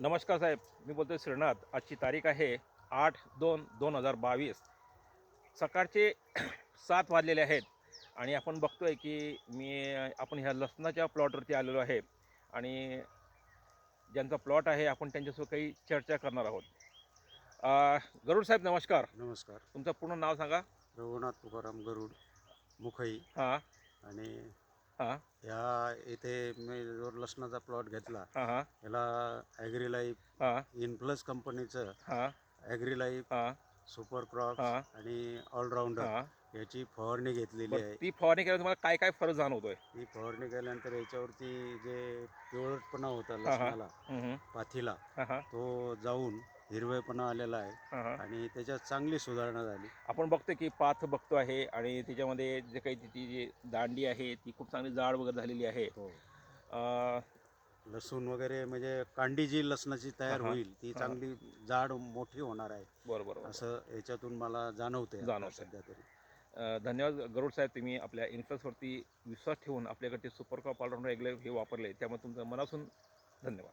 नमस्कार साहेब मी बोलतोय श्रीनाथ. आजची तारीख आहे आठ दोन दोन हजार बावीस. सकाळचे सात वाजलेले आहेत आणि आपण बघतोय की मी आपण ह्या लसणाच्या प्लॉटवरती आलेलो आहे आणि ज्यांचा प्लॉट आहे आपण त्यांच्यासोबत काही चर्चा करणार आहोत. गरुड साहेब नमस्कार. नमस्कार. तुमचं पूर्ण नाव सांगा. रघुनाथ तुकाराम गरुड मुखई. हां. आणि ह्या इथे मी जो लसणाचा प्लॉट घेतला हां हां. याला ॲग्रीलाईफ हां. इनप्लस कंपनीचं ॲग्रीलाईफ हां. Super crop. आणि ऑलराऊंडर याची फवारणी घेतलेली आहे. ती फवारणी केल्यावर तुम्हाला काय काय फरक जाणवतोय? ती फवारणी केल्यानंतर याच्यावरती जे पिवळटपणा होता. लसणाला. पाथीला तो जाऊन हिरवेपणा आलेला आहे. हां. हां आणि त्याच्यात चांगली सुधारणा झाली. आपण बघतो की पाथ बघतो आहे आणि त्याच्यामध्ये जे काही तिची जी दांडी आहे ती खूप चांगली जाड वगैरे झालेली आहे. हो. अं, लसूण वगैरे म्हणजे कांडी जी लसणाची तयार हा, हा. होईल ती हा. चांगली जाड मोठी होणार आहे. बरोबर बरोबर. असं याच्यातून मला जाणवते आता जाणवतंय. सध्या तरी. अं, धन्यवाद गरुड साहेब तुम्ही आपल्या इन्फ्लुअन्सवरती विश्वास ठेवून आपल्याकडे सुपर क्रॉप ऑलराऊंडर रेग्युलर हे वापरले त्यामुळे तुमचं मनापासून धन्यवाद.